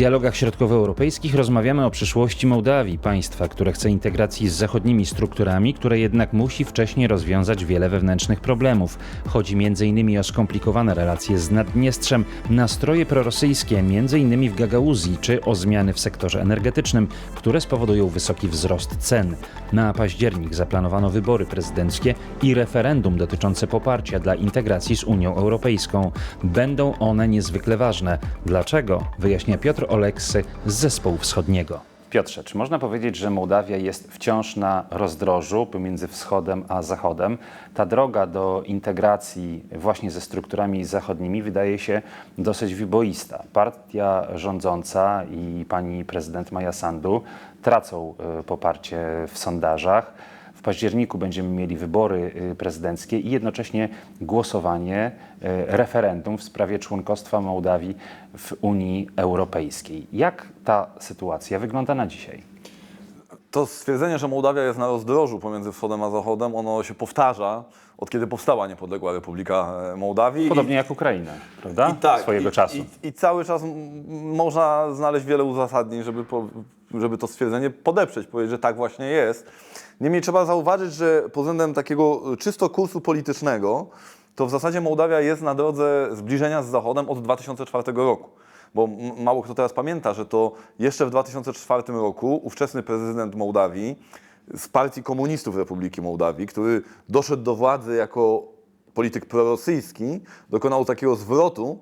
Dialogach środkowoeuropejskich rozmawiamy o przyszłości Mołdawii, państwa, które chce integracji z zachodnimi strukturami, które jednak musi wcześniej rozwiązać wiele wewnętrznych problemów. Chodzi m.in. o skomplikowane relacje z Naddniestrzem, nastroje prorosyjskie, m.in. w Gagauzji, czy o zmiany w sektorze energetycznym, które spowodują wysoki wzrost cen. Na październik zaplanowano wybory prezydenckie i referendum dotyczące poparcia dla integracji z Unią Europejską. Będą one niezwykle ważne. Dlaczego? Wyjaśnia Piotr Oleksy z Zespołu Wschodniego. Piotrze, czy można powiedzieć, że Mołdawia jest wciąż na rozdrożu pomiędzy wschodem a zachodem? Ta droga do integracji właśnie ze strukturami zachodnimi wydaje się dosyć wyboista. Partia rządząca i pani prezydent Maja Sandu tracą y, poparcie w sondażach. W październiku będziemy mieli wybory y, prezydenckie i jednocześnie głosowanie, y, referendum w sprawie członkostwa Mołdawii w Unii Europejskiej. Jak ta sytuacja wygląda na dzisiaj? To stwierdzenie, że Mołdawia jest na rozdrożu pomiędzy wschodem a zachodem, ono się powtarza od kiedy powstała niepodległa Republika e, Mołdawii. Podobnie jak Ukraina, prawda? I, i tak, Swojego i, czasu. I, I cały czas można znaleźć wiele uzasadnień, żeby, po, żeby to stwierdzenie podeprzeć, powiedzieć, że tak właśnie jest. Niemniej trzeba zauważyć, że pod względem takiego czysto kursu politycznego, to w zasadzie Mołdawia jest na drodze zbliżenia z Zachodem od 2004 roku. Bo mało kto teraz pamięta, że to jeszcze w 2004 roku ówczesny prezydent Mołdawii z partii komunistów Republiki Mołdawii, który doszedł do władzy jako polityk prorosyjski, dokonał takiego zwrotu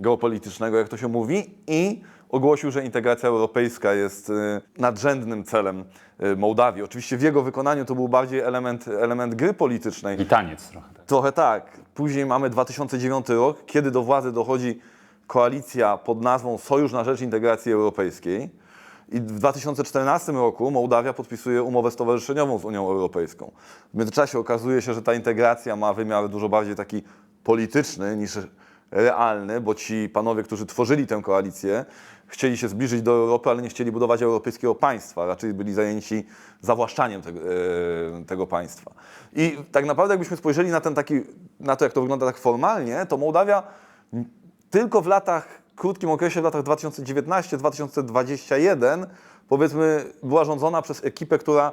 geopolitycznego, jak to się mówi, i ogłosił, że integracja europejska jest y, nadrzędnym celem y, Mołdawii. Oczywiście w jego wykonaniu to był bardziej element, element gry politycznej. I taniec trochę. Tak. Trochę tak. Później mamy 2009 rok, kiedy do władzy dochodzi koalicja pod nazwą Sojusz na rzecz Integracji Europejskiej. I w 2014 roku Mołdawia podpisuje umowę stowarzyszeniową z Unią Europejską. W międzyczasie okazuje się, że ta integracja ma wymiar dużo bardziej taki polityczny niż realny, bo ci panowie, którzy tworzyli tę koalicję, chcieli się zbliżyć do Europy, ale nie chcieli budować europejskiego państwa. Raczej byli zajęci zawłaszczaniem tego, e, tego państwa. I tak naprawdę, jakbyśmy spojrzeli na, ten taki, na to, jak to wygląda tak formalnie, to Mołdawia tylko w latach, krótkim okresie, w latach 2019-2021, powiedzmy, była rządzona przez ekipę, która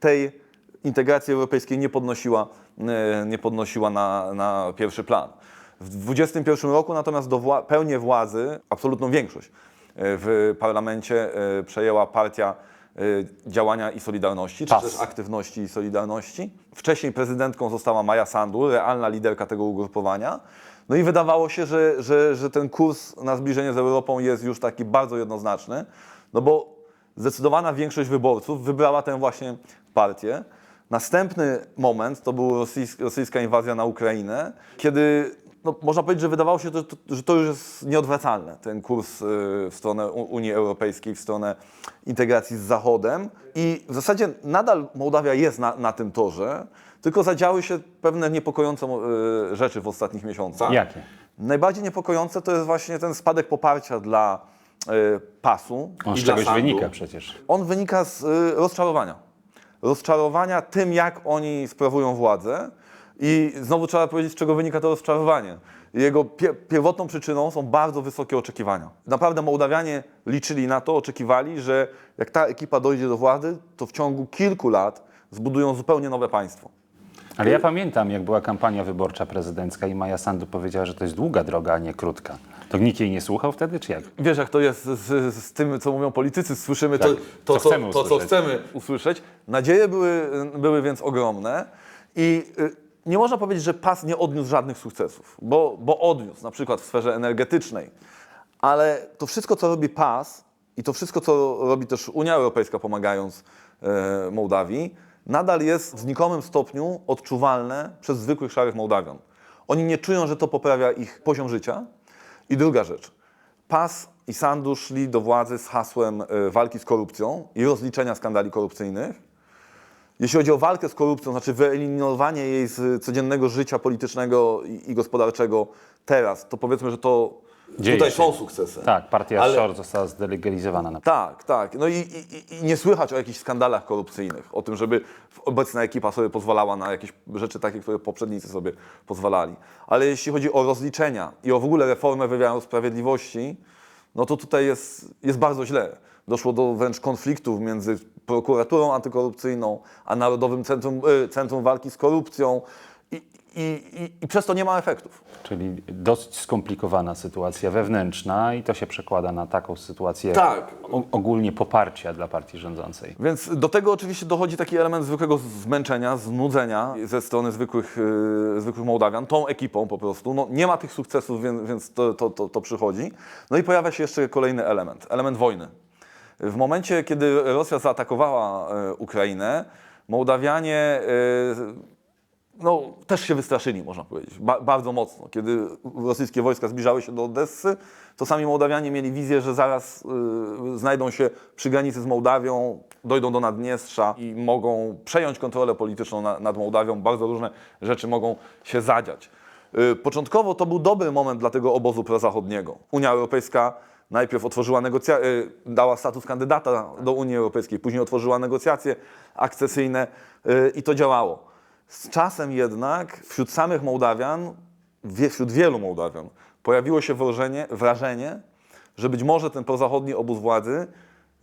tej integracji europejskiej nie podnosiła, e, nie podnosiła na, na pierwszy plan. W 2021 roku natomiast do wła- pełnię władzy, absolutną większość w parlamencie e, przejęła partia e, działania i Solidarności, czy PAS. też aktywności i Solidarności. Wcześniej prezydentką została Maja Sandu, realna liderka tego ugrupowania. No i wydawało się, że, że, że ten kurs na zbliżenie z Europą jest już taki bardzo jednoznaczny, no bo zdecydowana większość wyborców wybrała tę właśnie partię. Następny moment to była rosyjs- rosyjska inwazja na Ukrainę, kiedy no, można powiedzieć, że wydawało się, że to, że to już jest nieodwracalne, ten kurs y, w stronę Unii Europejskiej, w stronę integracji z Zachodem. I w zasadzie nadal Mołdawia jest na, na tym torze, tylko zadziały się pewne niepokojące y, rzeczy w ostatnich miesiącach. Jakie? Najbardziej niepokojące to jest właśnie ten spadek poparcia dla y, pasu. On i z czegoś Sandu. wynika przecież. On wynika z rozczarowania. Rozczarowania tym, jak oni sprawują władzę. I znowu trzeba powiedzieć, z czego wynika to rozczarowanie. Jego pie- pierwotną przyczyną są bardzo wysokie oczekiwania. Naprawdę Mołdawianie liczyli na to, oczekiwali, że jak ta ekipa dojdzie do władzy, to w ciągu kilku lat zbudują zupełnie nowe państwo. Ale ja pamiętam, jak była kampania wyborcza prezydencka i Maja Sandu powiedziała, że to jest długa droga, a nie krótka. To nikt jej nie słuchał wtedy, czy jak? Wiesz, jak to jest z, z tym, co mówią politycy, słyszymy Tak, to, to, co chcemy to, co usłyszeć. chcemy usłyszeć. Nadzieje były, były więc ogromne i y, nie można powiedzieć, że PAS nie odniósł żadnych sukcesów, bo, bo odniósł, na przykład w sferze energetycznej. Ale to wszystko, co robi PAS i to wszystko, co robi też Unia Europejska pomagając e, Mołdawii, nadal jest w znikomym stopniu odczuwalne przez zwykłych szarych Mołdawian. Oni nie czują, że to poprawia ich poziom życia. I druga rzecz. PAS i Sandu szli do władzy z hasłem e, walki z korupcją i rozliczenia skandali korupcyjnych. Jeśli chodzi o walkę z korupcją, znaczy wyeliminowanie jej z codziennego życia politycznego i, i gospodarczego teraz, to powiedzmy, że to Dzieje tutaj się. są sukcesy. Tak, partia Ale- SOR została zdelegalizowana na Tak, tak. No i, i, i- nie słychać o jakichś skandalach korupcyjnych, o tym, żeby obecna ekipa sobie pozwalała na jakieś rzeczy takie, które poprzednicy sobie pozwalali. Ale jeśli chodzi o rozliczenia i o w ogóle reformę wymiaru sprawiedliwości, no to tutaj jest, jest bardzo źle. Doszło do wręcz konfliktów między prokuraturą antykorupcyjną, a Narodowym Centrum, y, Centrum Walki z Korupcją i, i, i, i przez to nie ma efektów. Czyli dosyć skomplikowana sytuacja wewnętrzna i to się przekłada na taką sytuację Tak. ogólnie poparcia dla partii rządzącej. Więc do tego oczywiście dochodzi taki element zwykłego zmęczenia, znudzenia ze strony zwykłych, yy, zwykłych Mołdawian, tą ekipą po prostu. No, nie ma tych sukcesów, więc, więc to, to, to, to przychodzi. No i pojawia się jeszcze kolejny element, element wojny. W momencie, kiedy Rosja zaatakowała e, Ukrainę, Mołdawianie e, no, też się wystraszyli, można powiedzieć, ba bardzo mocno. Kiedy rosyjskie wojska zbliżały się do Odessy, to sami Mołdawianie mieli wizję, że zaraz y, znajdą się przy granicy z Mołdawią, dojdą do Naddniestrza i mogą przejąć kontrolę polityczną na, nad Mołdawią. Bardzo różne rzeczy mogą się zadziać. Y, początkowo to był dobry moment dla tego obozu prozachodniego. Unia Europejska najpierw otworzyła negocja- y, dała status kandydata do Unii Europejskiej, później otworzyła negocjacje akcesyjne y, i to działało. Z czasem jednak wśród samych Mołdawian, wśród wielu Mołdawian, pojawiło się wrażenie, wrażenie, że być może ten prozachodni obóz władzy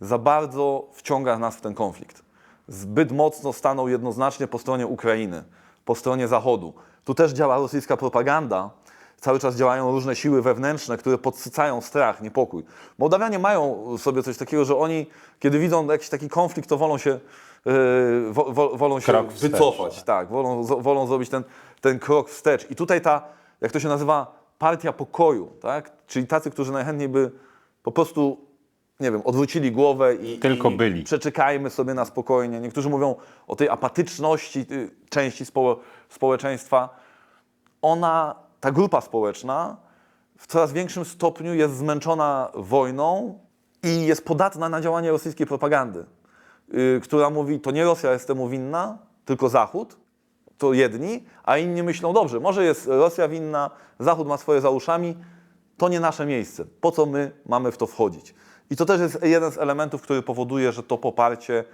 za bardzo wciąga nas w ten konflikt. Zbyt mocno stanął jednoznacznie po stronie Ukrainy, po stronie Zachodu. Tu też działa rosyjska propaganda. Cały czas działają różne siły wewnętrzne, które podsycają strach, niepokój. Mołdawianie mają sobie coś takiego, że oni, kiedy widzą jakiś taki konflikt, to wolą się, yy, wo, wo, wolą się Krok wstecz. wycofać. Tak, wolą, wolą zrobić ten, ten krok wstecz. I tutaj ta, jak to się nazywa, partia pokoju, tak? Czyli tacy, którzy najchętniej by po prostu, nie wiem, odwrócili głowę i, Tylko i byli. przeczekajmy sobie na spokojnie. Niektórzy mówią o tej apatyczności y, części spo, społeczeństwa. Ona, ta grupa społeczna w coraz większym stopniu jest zmęczona wojną i jest podatna na działanie rosyjskiej propagandy, y, która mówi, to nie Rosja jest temu winna, tylko Zachód, to jedni, a inni myślą, dobrze, może jest Rosja winna, Zachód ma swoje za uszami, to nie nasze miejsce. Po co my mamy w to wchodzić? I to też jest jeden z elementów, który powoduje, że to poparcie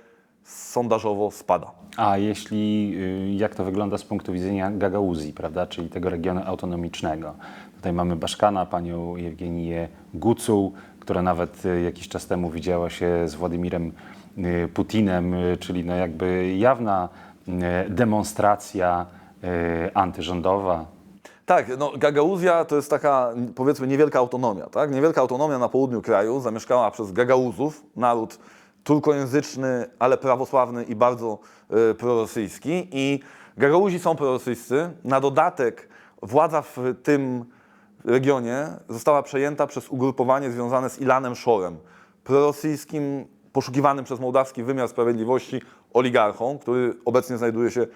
sondażowo spada. A jeśli, y, jak to wygląda z punktu widzenia Gagauzji, prawda, czyli tego regionu autonomicznego? Tutaj mamy Baszkana, panią Jewgeniję Gucuł, która nawet y, jakiś czas temu widziała się z Władimirem y, Putinem, czyli no jakby jawna demonstracja antyrządowa. Tak, no Gagauzja to jest taka powiedzmy niewielka autonomia, tak? Niewielka autonomia na południu kraju, zamieszkała przez Gagauzów, naród turkojęzyczny, ale prawosławny i bardzo e, prorosyjski. I Gagauzi są prorosyjscy. Na dodatek władza w tym regionie została przejęta przez ugrupowanie związane z Ilanem Szorem, prorosyjskim, poszukiwanym przez mołdawski wymiar sprawiedliwości oligarchą, który obecnie znajduje się e,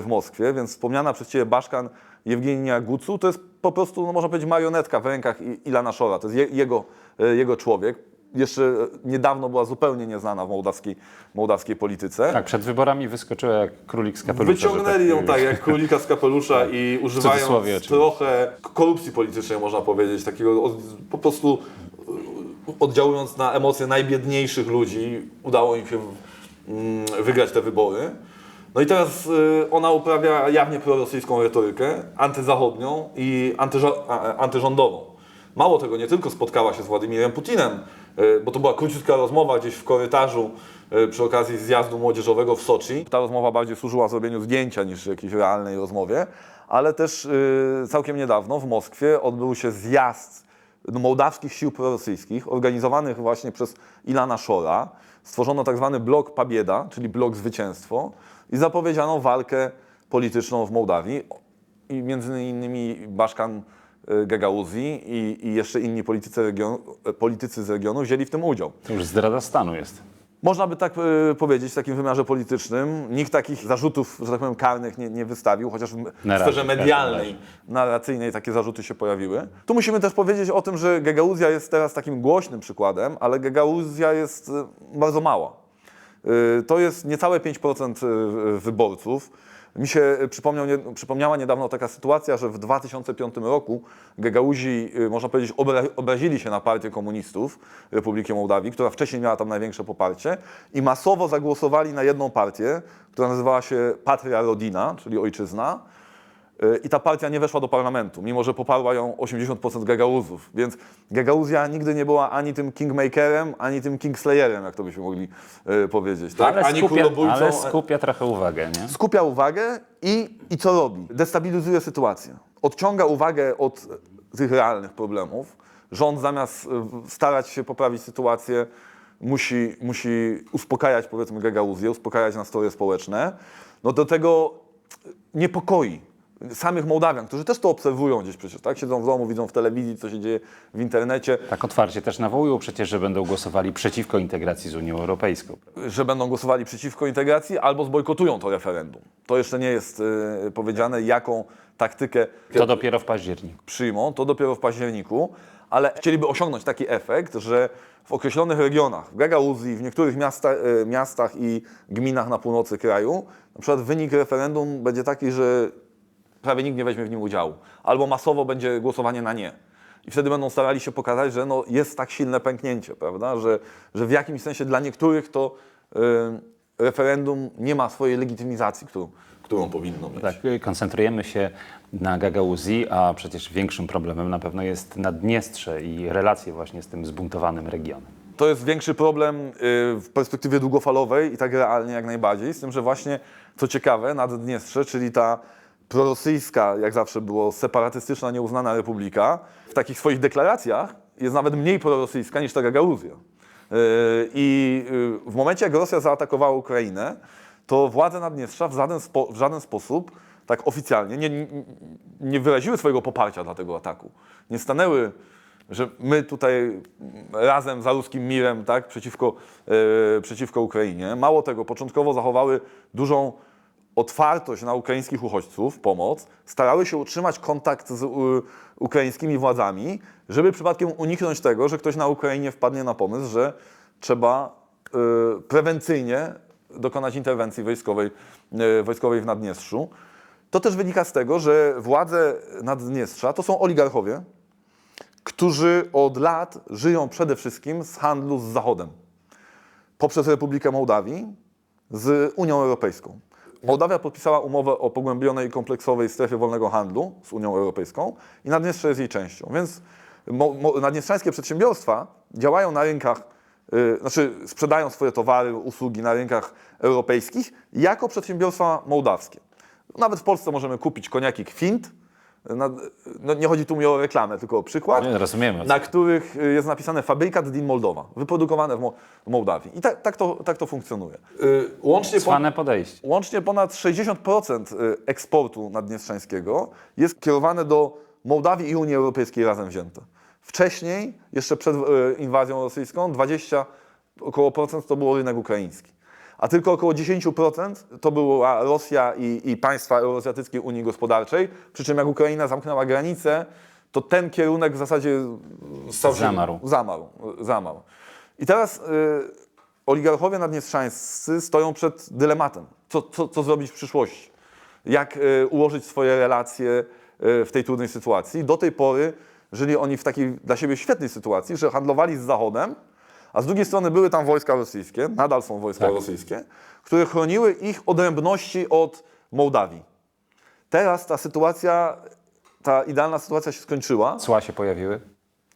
w Moskwie. Więc wspomniana przez Ciebie Baszkan Jewgenia Gucu to jest po prostu, no można powiedzieć, marionetka w rękach Ilana Szora. To jest je, jego, e, jego człowiek. Jeszcze e, niedawno była zupełnie nieznana w mołdawskiej, mołdawskiej polityce. Tak, przed wyborami wyskoczyła jak królik z kapelusza. że Wyciągnęli ją powiem. tak jak królika z kapelusza i używając cudzysłowie oczywiście. trochę korupcji politycznej, można powiedzieć, takiego po prostu y, oddziałując na emocje najbiedniejszych ludzi, udało im się mm, wygrać te wybory. No i teraz y, ona uprawia jawnie prorosyjską retorykę, antyzachodnią i antyrządową. Mało tego, nie tylko spotkała się z Władimirem Putinem, y, bo to była króciutka rozmowa gdzieś w korytarzu y, przy okazji zjazdu młodzieżowego w Soczi. Ta rozmowa bardziej służyła zrobieniu zdjęcia niż jakiejś realnej rozmowie, ale też y, całkiem niedawno w Moskwie odbył się zjazd mołdawskich sił prorosyjskich, organizowanych właśnie przez Ilana Szora. Stworzono tak zwany blok Pabieda, czyli blok Zwycięstwo i zapowiedziano walkę polityczną w Mołdawii. I między innymi Baszkan Gagauzji i, i jeszcze inni politycy, regionu, politycy z regionu wzięli w tym udział. To już zdrada stanu jest. Można by tak y, powiedzieć w takim wymiarze politycznym. Nikt takich zarzutów, że tak powiem, karnych nie, nie wystawił, chociaż w Na sferze razie, medialnej, narracyjnej takie zarzuty się pojawiły. Tu musimy też powiedzieć o tym, że Gagauzja jest teraz takim głośnym przykładem, ale Gagauzja jest y, bardzo mała. Y, To jest niecałe 5% y, wyborców. Mi się przypomniał, nie, przypomniała niedawno taka sytuacja, że w 2005 roku Gagauzi, y, można powiedzieć, obra, obrazili się na partię komunistów Republiki Mołdawii, która wcześniej miała tam największe poparcie i masowo zagłosowali na jedną partię, która nazywała się Patria Rodina, czyli Ojczyzna. I ta partia nie weszła do parlamentu, mimo że poparła ją 80% Gagauzów. Więc Gagauzja nigdy nie była ani tym kingmakerem, ani tym kingslayerem, jak to byśmy mogli y, powiedzieć. Tak? Ale, ani skupia, ale skupia trochę uwagę, nie? skupia uwagę i, i co robi? Destabilizuje sytuację. Odciąga uwagę od tych realnych problemów. Rząd zamiast y, starać się poprawić sytuację, musi, musi uspokajać powiedzmy Gagauzję, uspokajać nastroje społeczne. No do tego niepokoi samych Mołdawian, którzy też to obserwują gdzieś przecież, tak? Siedzą w domu, widzą w telewizji, co się dzieje w internecie, Tak otwarcie też nawołują przecież, że będą głosowali przeciwko integracji z Unią Europejską. że będą głosowali przeciwko integracji albo zbojkotują to referendum. To jeszcze nie jest y, powiedziane, jaką taktykę To dopiero w październiku. przyjmą, to dopiero w październiku, ale chcieliby osiągnąć taki efekt, że w określonych regionach, w Gagauzji, w niektórych miasta, y, miastach i gminach na północy kraju, na przykład wynik referendum będzie taki, że prawie nikt nie weźmie w nim udziału, albo masowo będzie głosowanie na nie. I wtedy będą starali się pokazać, że no jest tak silne pęknięcie, prawda? Że, że w jakimś sensie dla niektórych to y, referendum nie ma swojej legitymizacji, którą, którą powinno mieć. Tak, y, koncentrujemy się na Gagauzji, a przecież większym problemem na pewno jest Naddniestrze i relacje właśnie z tym zbuntowanym regionem. To jest większy problem y, w perspektywie długofalowej i tak realnie jak najbardziej, z tym, że właśnie, co ciekawe, Naddniestrze, czyli ta prorosyjska, jak zawsze było, separatystyczna, nieuznana republika, w takich swoich deklaracjach jest nawet mniej prorosyjska niż ta Gagauzja. Y, I y, w momencie, jak Rosja zaatakowała Ukrainę, to władze Naddniestrza w żaden, spo, w żaden sposób, tak oficjalnie, nie, nie, wyraziły swojego poparcia dla tego ataku. Nie stanęły że my tutaj razem za ruskim mirem tak, przeciwko, e, przeciwko Ukrainie. Mało tego, początkowo zachowały dużą otwartość na ukraińskich uchodźców, pomoc, starały się utrzymać kontakt z ukraińskimi władzami, żeby przypadkiem uniknąć tego, że ktoś na Ukrainie wpadnie na pomysł, że trzeba e, prewencyjnie dokonać interwencji wojskowej, e, wojskowej w Naddniestrzu. To też wynika z tego, że władze Naddniestrza to są oligarchowie, którzy od lat żyją przede wszystkim z handlu z Zachodem. Poprzez Republikę Mołdawii z Unią Europejską. Mołdawia podpisała umowę o pogłębionej i kompleksowej strefie wolnego handlu z Unią Europejską i Naddniestrze jest jej częścią. Więc mo, mo, naddniestrzańskie przedsiębiorstwa działają na rynkach, y, znaczy sprzedają swoje towary, usługi na rynkach europejskich jako przedsiębiorstwa mołdawskie. Nawet w Polsce możemy kupić koniaki Kwint, na, no nie chodzi tu mi o reklamę, tylko o przykład, Nie, rozumiemy. na których y, jest napisane Fabrykat Din Moldowa, wyprodukowane w, Mo- w Mołdawii. I tak, tak, to, tak to funkcjonuje. Y, łącznie, Cwane podejście. łącznie ponad 60% y, eksportu naddniestrzańskiego jest kierowane do Mołdawii i Unii Europejskiej razem wzięte. Wcześniej, jeszcze przed y, inwazją rosyjską, 20 około procent to było rynek ukraiński. A tylko około 10% to była Rosja i, i państwa Euroazjatyckiej Unii Gospodarczej. Przy czym jak Ukraina zamknęła granicę, to ten kierunek w zasadzie Zamarł. Zamarł. zamarł. I teraz y, oligarchowie naddniestrzańscy stoją przed dylematem. Co, co, co zrobić w przyszłości? Jak y, ułożyć swoje relacje y, w tej trudnej sytuacji? Do tej pory żyli oni w takiej dla siebie świetnej sytuacji, że handlowali z Zachodem, a z drugiej strony były tam wojska rosyjskie, nadal są wojska Tak. rosyjskie, które chroniły ich odrębności od Mołdawii. Teraz ta sytuacja, ta idealna sytuacja się skończyła. Cła się pojawiły.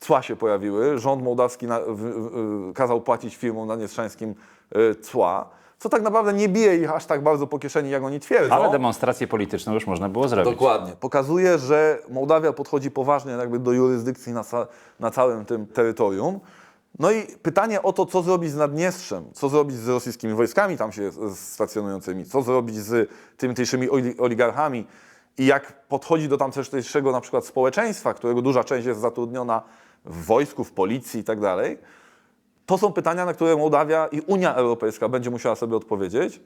Cła się pojawiły. Rząd mołdawski na, w, w, kazał płacić firmom naddniestrzańskim y, cła, co tak naprawdę nie bije ich aż tak bardzo po kieszeni, jak oni twierdzą. Ale demonstrację polityczną już można było zrobić. Dokładnie. Pokazuje, że Mołdawia podchodzi poważnie jakby do jurysdykcji na, na całym tym terytorium. No i pytanie o to, co zrobić z Naddniestrzem, co zrobić z rosyjskimi wojskami tam się stacjonującymi, co zrobić z tymi tamtejszymi oli- oligarchami i jak podchodzi do tamtejszego na przykład społeczeństwa, którego duża część jest zatrudniona w wojsku, w policji i tak dalej. To są pytania, na które Mołdawia i Unia Europejska będzie musiała sobie odpowiedzieć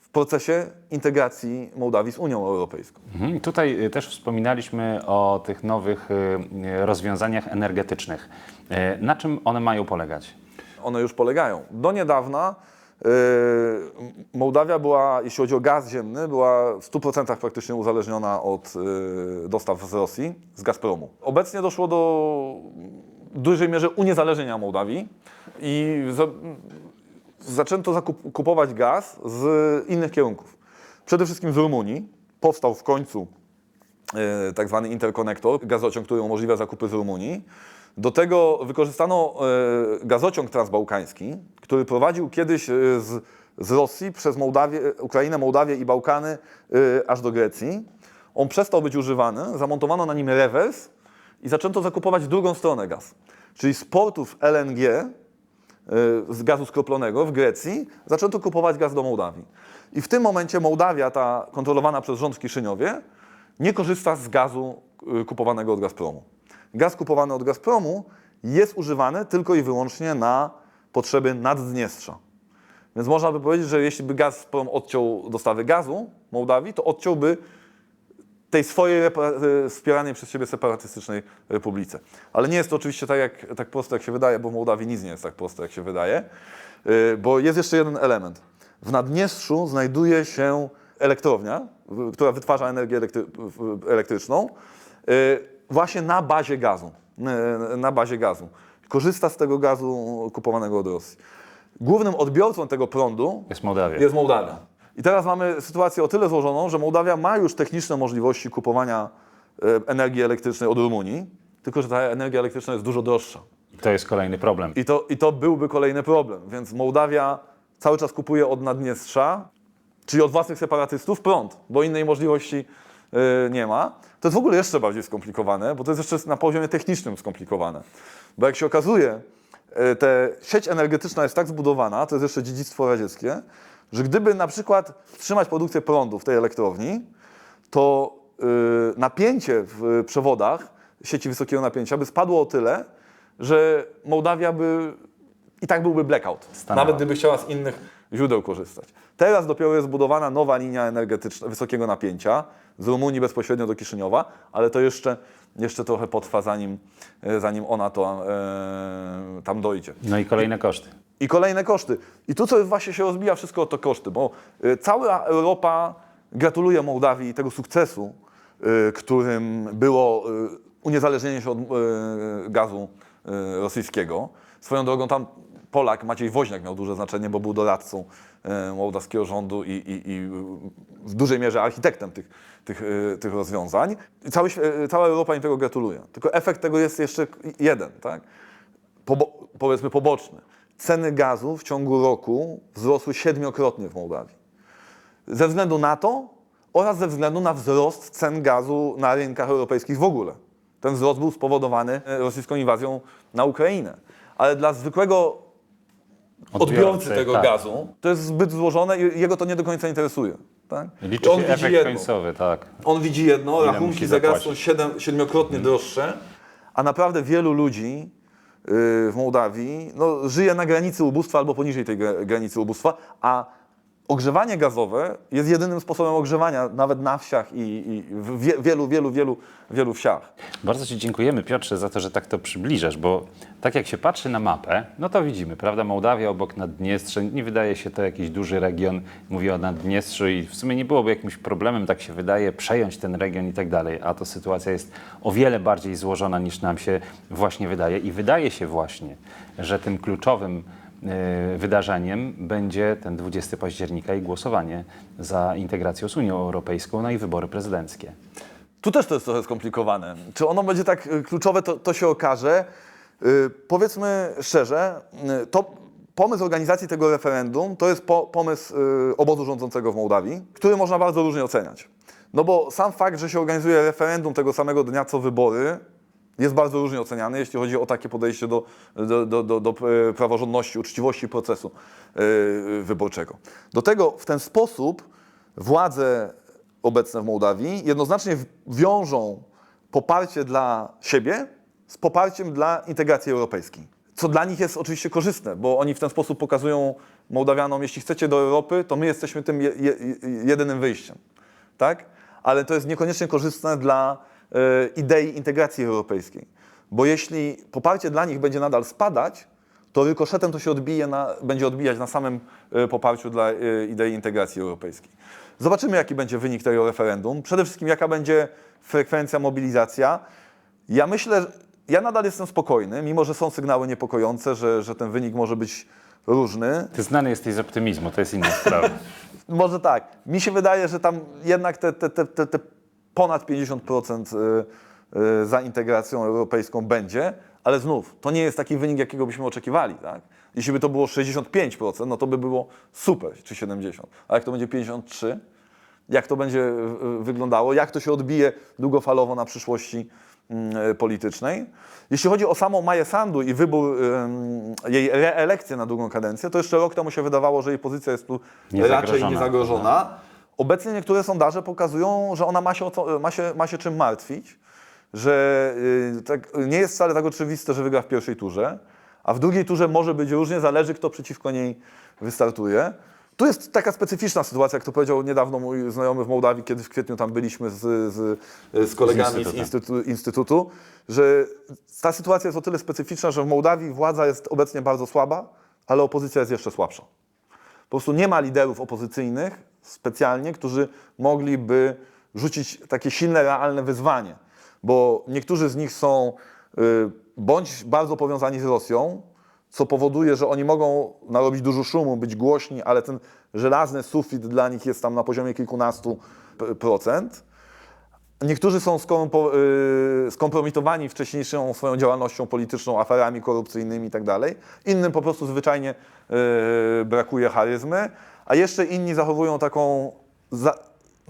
w procesie integracji Mołdawii z Unią Europejską. Mhm. Tutaj y, też wspominaliśmy o tych nowych y, y, rozwiązaniach energetycznych. Na czym one mają polegać? one już polegają. Do niedawna Mołdawia była, jeśli chodzi o gaz ziemny, była w 100% praktycznie uzależniona od dostaw z Rosji, z Gazpromu. Obecnie doszło do w dużej mierze uniezależnienia Mołdawii i zaczęto kupować gaz z innych kierunków. Przede wszystkim z Rumunii. Powstał w końcu e, tak zwany interkonektor, gazociąg, który umożliwia zakupy z Rumunii. Do tego wykorzystano e, gazociąg transbałkański, który prowadził kiedyś e, z, z Rosji przez Mołdawię, Ukrainę, Mołdawię i Bałkany aż do Grecji. On przestał być używany, zamontowano na nim rewers i zaczęto zakupować drugą stronę gaz. Czyli z portów LNG, z gazu skroplonego w Grecji, zaczęto kupować gaz do Mołdawii. I w tym momencie Mołdawia, ta kontrolowana przez rząd w Kiszyniowie, nie korzysta z gazu y, kupowanego od Gazpromu. Gaz kupowany od Gazpromu jest używany tylko i wyłącznie na potrzeby Naddniestrza. Więc można by powiedzieć, że jeśli by Gazprom odciął dostawy gazu Mołdawii, to odciąłby tej swojej y, wspieranej przez siebie separatystycznej republice. Ale nie jest to oczywiście tak, jak, tak prosto, jak się wydaje, bo w Mołdawii nic nie jest tak prosto, jak się wydaje, Y, bo jest jeszcze jeden element. W Naddniestrzu znajduje się elektrownia, która wytwarza energię elektryczną, y, właśnie na bazie gazu. Na bazie gazu. Korzysta z tego gazu kupowanego od Rosji. Głównym odbiorcą tego prądu Jest Mołdawia. jest Mołdawia. I teraz mamy sytuację o tyle złożoną, że Mołdawia ma już techniczne możliwości kupowania e, energii elektrycznej od Rumunii, tylko że ta energia elektryczna jest dużo droższa. To jest kolejny problem. I to, I to byłby kolejny problem. Więc Mołdawia cały czas kupuje od Naddniestrza, czyli od własnych separatystów, prąd, bo innej możliwości e, nie ma. To jest w ogóle jeszcze bardziej skomplikowane, bo to jest jeszcze na poziomie technicznym skomplikowane. Bo jak się okazuje, e, te sieć energetyczna jest tak zbudowana, to jest jeszcze dziedzictwo radzieckie, że gdyby na przykład wstrzymać produkcję prądu w tej elektrowni, to y, napięcie w przewodach sieci wysokiego napięcia by spadło o tyle, że Mołdawia by i tak byłby blackout, Stanęła. nawet gdyby chciała z innych źródeł korzystać. Teraz dopiero jest budowana nowa linia energetyczna wysokiego napięcia z Rumunii bezpośrednio do Kiszyniowa, ale to jeszcze, jeszcze trochę potrwa, zanim, zanim ona to e, tam dojdzie. No i kolejne koszty. I kolejne koszty. I tu co właśnie się rozbija wszystko o to koszty, bo y, cała Europa gratuluje Mołdawii tego sukcesu, y, którym było y, uniezależnienie się od gazu rosyjskiego. Swoją drogą tam Polak Maciej Woźniak miał duże znaczenie, bo był doradcą mołdawskiego rządu i, i, i w dużej mierze architektem tych, tych, tych rozwiązań. Cały, cała Europa im tego gratuluje. Tylko efekt tego jest jeszcze jeden, tak? powiedzmy poboczny. Ceny gazu w ciągu roku wzrosły siedmiokrotnie w Mołdawii. Ze względu na to oraz ze względu na wzrost cen gazu na rynkach europejskich w ogóle. Ten wzrost był spowodowany e, rosyjską inwazją na Ukrainę. Ale dla zwykłego odbiorcy tego tak. gazu to jest zbyt złożone i jego to nie do końca interesuje. Tak? Liczy on się widzi efekt jedno. końcowy, tak. On widzi jedno, Ile rachunki za gaz są siedem, siedmiokrotnie droższe, a naprawdę wielu ludzi w Mołdawii no, żyje na granicy ubóstwa albo poniżej tej gra- granicy ubóstwa, a ogrzewanie gazowe jest jedynym sposobem ogrzewania nawet na wsiach i, i w wie, wielu, wielu, wielu, wielu wsiach. Bardzo Ci dziękujemy, Piotrze, za to, że tak to przybliżasz, bo tak jak się patrzy na mapę, no to widzimy, prawda, Mołdawia obok Naddniestrza, nie wydaje się to jakiś duży region, mówię o Naddniestrzu i w sumie nie byłoby jakimś problemem, tak się wydaje, przejąć ten region i tak dalej, a to sytuacja jest o wiele bardziej złożona niż nam się właśnie wydaje. I wydaje się właśnie, że tym kluczowym wydarzeniem będzie ten 20 października i głosowanie za integracją z Unią Europejską, no i wybory prezydenckie. Tu też to jest trochę skomplikowane. Czy ono będzie tak y, kluczowe, to, to się okaże. Y, powiedzmy szczerze, y, to pomysł organizacji tego referendum to jest po, pomysł y, obozu rządzącego w Mołdawii, który można bardzo różnie oceniać. No bo sam fakt, że się organizuje referendum tego samego dnia co wybory, jest bardzo różnie oceniany, jeśli chodzi o takie podejście do, do, do, do, do e, praworządności, uczciwości procesu e, wyborczego. Do tego w ten sposób władze obecne w Mołdawii jednoznacznie wiążą poparcie dla siebie z poparciem dla integracji europejskiej. Co dla nich jest oczywiście korzystne, bo oni w ten sposób pokazują Mołdawianom, jeśli chcecie do Europy, to my jesteśmy tym je, je, jedynym wyjściem. Tak? Ale to jest niekoniecznie korzystne dla idei integracji europejskiej. Bo jeśli poparcie dla nich będzie nadal spadać, to rykoszetem to się odbije na, będzie odbijać na samym e, poparciu dla e, idei integracji europejskiej. Zobaczymy, jaki będzie wynik tego referendum. Przede wszystkim, jaka będzie frekwencja, mobilizacja. Ja myślę, ja nadal jestem spokojny, mimo że są sygnały niepokojące, że, że ten wynik może być różny. Ty znany jesteś z optymizmu, to jest inna sprawa. Może tak. Mi się wydaje, że tam jednak te, te, te, te ponad 50% y, y, za integracją europejską będzie, ale znów, to nie jest taki wynik, jakiego byśmy oczekiwali. Tak? Jeśli by to było 65%, no to by było super, czy 70%. A jak to będzie 53%, jak to będzie y, wyglądało, jak to się odbije długofalowo na przyszłości mm, politycznej. Jeśli chodzi o samą Maję Sandu i wybór ym, jej reelekcję na drugą kadencję, to jeszcze rok temu się wydawało, że jej pozycja jest tu raczej Niezagrożona. Obecnie niektóre sondaże pokazują, że ona ma się, co, ma się, ma się czym martwić, że y, tak, nie jest wcale tak oczywiste, że wygra w pierwszej turze, a w drugiej turze może być różnie, zależy kto przeciwko niej wystartuje. Tu jest taka specyficzna sytuacja, jak to powiedział niedawno mój znajomy w Mołdawii, kiedy w kwietniu tam byliśmy z, z, z kolegami z instytutem. instytutu, instytutu, że ta sytuacja jest o tyle specyficzna, że w Mołdawii władza jest obecnie bardzo słaba, ale opozycja jest jeszcze słabsza. Po prostu nie ma liderów opozycyjnych specjalnie, którzy mogliby rzucić takie silne, realne wyzwanie. Bo niektórzy z nich są y, bądź bardzo powiązani z Rosją, co powoduje, że oni mogą narobić dużo szumu, być głośni, ale ten żelazny sufit dla nich jest tam na poziomie kilkunastu procent. Niektórzy są y, skompromitowani wcześniejszą swoją działalnością polityczną, aferami korupcyjnymi i tak. Innym po prostu zwyczajnie y, brakuje charyzmy, a jeszcze inni zachowują taką, za,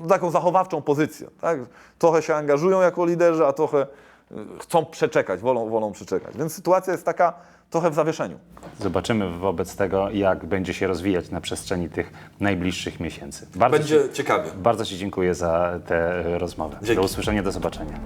taką zachowawczą pozycję. Tak? Trochę się angażują jako liderzy, a trochę y, chcą przeczekać, wolą, wolą przeczekać. Więc sytuacja jest taka trochę w zawieszeniu. Zobaczymy wobec tego, jak będzie się rozwijać na przestrzeni tych najbliższych miesięcy. Bardzo Będzie ci, ciekawie. Bardzo Ci dziękuję za tę rozmowę. Dzięki. Do usłyszenia, do zobaczenia.